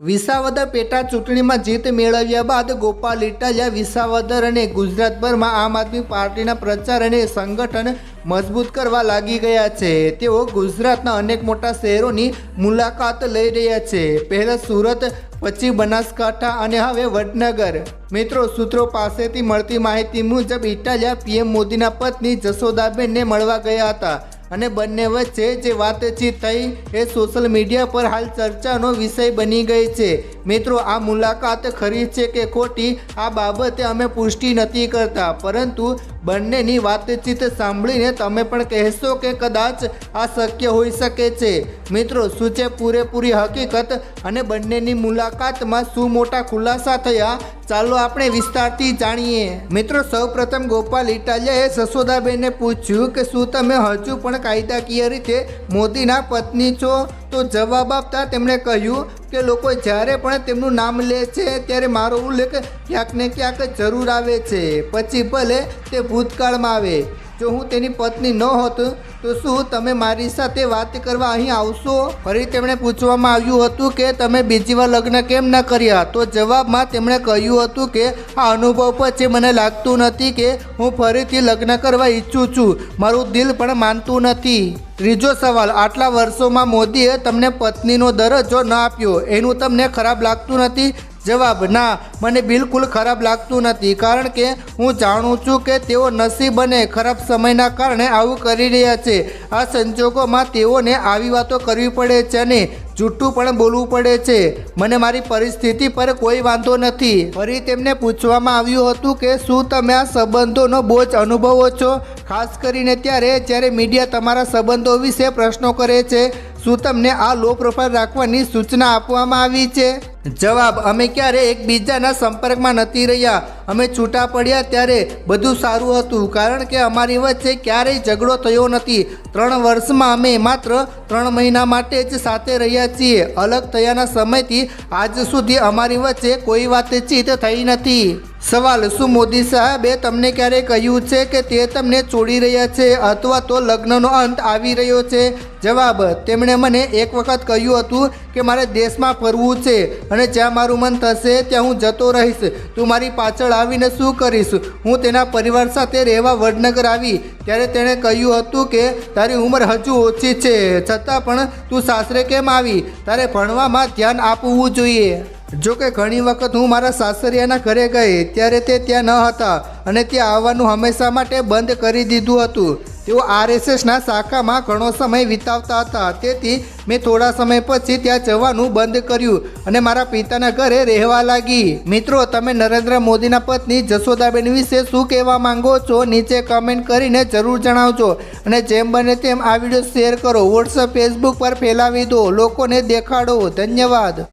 વિસાવદર પેટા ચૂંટણીમાં જીત મેળવ્યા બાદ ગોપાલ ઇટાલિયા, વિસાવદર અને ગુજરાતભરમાં આમ આદમી પાર્ટીના પ્રચાર અને સંગઠન મજબૂત કરવા લાગી ગયા છે. તેઓ ગુજરાતના અનેક મોટા શહેરોની મુલાકાત લઈ રહ્યા છે. પહેલાં સુરત, પછી બનાસકાંઠા અને હવે વડનગર. મિત્રો, સૂત્રો પાસેથી મળતી માહિતી મુજબ ઇટાલિયા પીએમ મોદીના પત્ની જશોદાબેનને મળવા ગયા હતા. અને બંને વચ્ચે જે વાતચીત થઈ એ સોશિયલ મીડિયા પર હાલ ચર્ચાનો વિષય બની ગઈ છે. મિત્રો, આ મુલાકાત ખરી છે કે ખોટી? આ બાબતે અમે પુષ્ટિ નથી કરતા. પરંતુ બંનેની વાતચીત સાંભળીને તમે પણ કહેશો કે કદાચ આ શક્ય હોઈ શકે છે. મિત્રો, શું છે પૂરેપૂરી હકીકત? અને બંનેની મુલાકાતમાં શું મોટા ખુલાસા થયા? ચાલો આપણે વિસ્તારથી જાણીએ. મિત્રો, સૌપ્રથમ ગોપાલ ઇટાલિયાએ સસોદાબેનને પૂછ્યું કે શું તમે હજુ પણ કાયદાકીય રીતે મોદીના પત્ની છો? તો જવાબ આપતા તેમણે કહ્યું કે લોકો જ્યારે પણ તેમનું નામ લે છે, ત્યારે મારો ઉલ્લેખ ક્યાંક ને ક્યાંક જરૂર આવે છે. પછી ભલે તે ભૂતકાળમાં આવે. જો હું તેની પત્ની ન હોત, તો શું તમે મારી સાથે વાત કરવા અહીં આવશો? ફરી તેમણે પૂછવામાં આવ્યું હતું કે તમે બીજી વાર લગ્ન કેમ ન કર્યા? તો જવાબમાં તેમણે કહ્યું હતું કે, આ અનુભવ પછી મને લાગતું નથી કે હું ફરીથી લગ્ન કરવા ઈચ્છું છું. મારું દિલ પણ માનતું નથી. ત્રીજો સવાલ, આટલા વર્ષોમાં મોદીએ તમને પત્નીનો દરજ્જો ન આપ્યો. એનું તમને ખરાબ લાગતું નથી? જવાબ, ના, મને બિલકુલ ખરાબ લાગતું નથી, કારણ કે હું જાણું છું કે તેઓ નસીબ અને ખરાબ સમયના કારણે આવું કરી રહ્યા છે. આ સંજોગોમાં તેઓને આવી વાતો કરવી પડે છે અને જૂઠું પણ બોલવું પડે છે. મને મારી પરિસ્થિતિ પર કોઈ વાંધો નથી. ફરી તેમને પૂછવામાં આવ્યું હતું કે, શું તમે આ સંબંધોનો બોજ અનુભવો છો? ખાસ કરીને ત્યારે જ્યારે મીડિયા તમારા સંબંધો વિશે પ્રશ્નો કરે છે, શું તમને આ લો પ્રોફાઇલ રાખવાની સૂચના આપવામાં આવી છે? જવાબ અમે ક્યારે એકબીજાના સંપર્કમાં નથી રહ્યા. અમે છૂટા પડ્યા ત્યારે બધું સારું હતું. કારણ કે અમારી વચ્ચે ક્યારેય ઝઘડો થયો નથી. ત્રણ વર્ષમાં અમે માત્ર ત્રણ મહિના માટે જ સાથે રહ્યા છીએ. અલગ થયાના સમયથી આજ સુધી અમારી વચ્ચે કોઈ વાતચીત થઈ નથી. સવાલ, શું મોદી સાહેબે તમને ક્યારે કહ્યું છે કે તે તમને છોડી રહ્યા છે અથવા તો લગ્નનો અંત આવી રહ્યો છે? જવાબ, તેમણે મને એક વખત કહ્યું હતું કે મારે દેશમાં ફરવું છે અને જ્યાં મારું મન થશે ત્યાં હું જતો રહીશ. તું મારી પાછળ આવીને શું કરીશ? હું તેના પરિવાર સાથે રહેવા વડનગર આવી. ત્યારે તેણે કહ્યું હતું કે, તારી ઉંમર હજુ ઓછી છે. છતાં પણ તું સાસરે કેમ આવી? તારે ભણવામાં ધ્યાન આપવું જોઈએ. જો કે ઘણી વખત હું મારા સાસરિયાના ઘરે ગઈ, ત્યારે તે ત્યાં ન હતા અને ત્યાં આવવાનું હંમેશા માટે બંધ કરી દીધું હતું. તેઓ આરએસએસના શાખામાં ઘણો સમય વિતાવતા હતા. તેથી મેં થોડા સમય પછી ત્યાં જવાનું બંધ કર્યું અને મારા પિતાના ઘરે રહેવા લાગી. મિત્રો, તમે નરેન્દ્ર મોદીના પત્ની જશોદાબેન વિશે શું કહેવા માંગો છો? નીચે કમેન્ટ કરીને જરૂર જણાવજો. અને જેમ બને તેમ આ વીડિયો શેર કરો. વોટ્સઅપ ફેસબુક પર ફેલાવી દો. લોકોને દેખાડો. ધન્યવાદ.